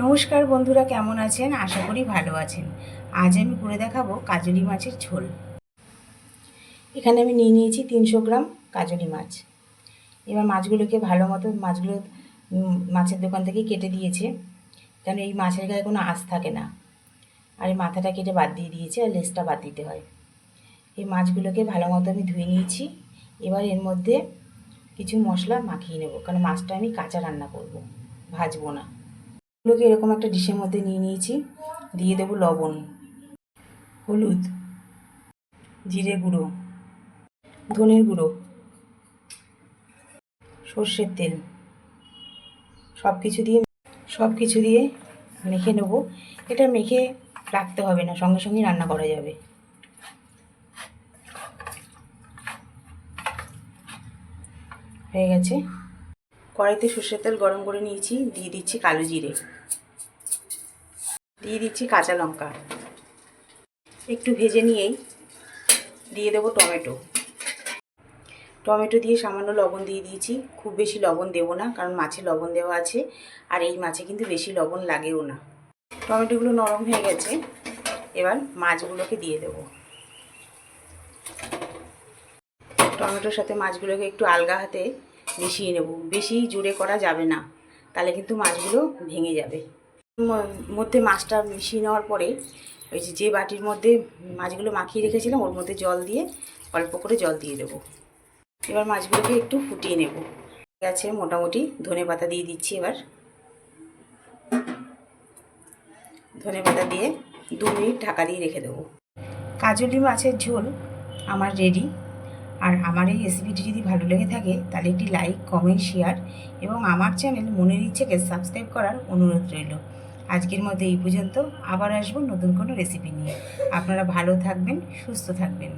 নমস্কার বন্ধুরা, কেমন আছেন? আশা করি ভালো আছেন। আজ আমি করে দেখাবো কাজলি মাছের ঝোল। এখানে আমি নিয়ে নিয়েছি তিনশো গ্রাম কাজলি মাছ। এবার মাছগুলোকে ভালো মতো, মাছগুলো মাছের দোকান থেকে কেটে দিয়েছে। কেন এই মাছের গায়ে কোনো আঁশ থাকে না। আর এই মাথাটা কেটে বাদ দিয়ে দিয়েছে আর লেজটা বাদ দিতে হয়। এই মাছগুলোকে ভালো মতো আমি ধুয়ে নিয়েছি। এবার এর মধ্যে কিছু মশলা মাখিয়ে নেব। কারণ মাছটা আমি কাঁচা রান্না করব, ভাজবো না। এগুলোকে এরকম একটা ডিশের মধ্যে নিয়ে নিয়েছি। দিয়ে দেবো লবণ, হলুদ, জিরে গুঁড়ো, ধনের গুঁড়ো, সর্ষের তেল সব কিছু দিয়ে সব কিছু দিয়ে মেখে নেব। এটা মেখে রাখতে হবে না, সঙ্গে সঙ্গে রান্না করা যাবে। হয়ে গেছে। কড়াইতে সর্ষের তেল গরম করে নিয়েছি, দিয়ে দিচ্ছি কালো জিরে। দিয়ে দিচ্ছি কাঁচা লঙ্কা। একটু ভেজে নিয়েই দিয়ে দেবো টমেটো। টমেটো দিয়ে সামান্য লবণ দিয়ে দিয়েছি, খুব বেশি লবণ দেবো না, কারণ মাছে লবণ দেওয়া আছে, আর এই মাছে কিন্তু বেশি লবণ লাগেও না। টমেটোগুলো নরম হয়ে গেছে, এবার মাছগুলোকে দিয়ে দেবো। টমেটোর সাথে মাছগুলোকে একটু আলগা হাতে মিশিয়ে নেব। বেশি জোরে করা যাবে না। তাহলে কিন্তু মাছগুলো ভেঙে যাবে। মধ্যে মাছটা মিশিয়ে নেওয়ার পরে ওই যে বাটির মধ্যে মাছগুলো মাখিয়ে রেখেছিলাম, ওর মধ্যে জল দিয়ে অল্প করে জল দিয়ে দেবো। এবার মাছগুলোকে একটু ফুটিয়ে নেব। গেছে মোটামুটি ধনে পাতা দিয়ে দিচ্ছি এবার। ধনে পাতা দিয়ে দু মিনিট ঢাকা দিয়ে রেখে দেবো। কাজলি মাছের ঝোল আমার রেডি আর আমার এই রেসিপিটি যদি ভালো লেগে থাকে, তাহলে একটি লাইক কমেন্ট শেয়ার এবং আমার চ্যানেল মনের ইচ্ছেকে সাবস্ক্রাইব করার অনুরোধ রইল। আজকের মধ্যে এই পর্যন্ত, আবার আসব নতুন কোনো রেসিপি নিয়ে। আপনারা ভালো থাকবেন, সুস্থ থাকবেন।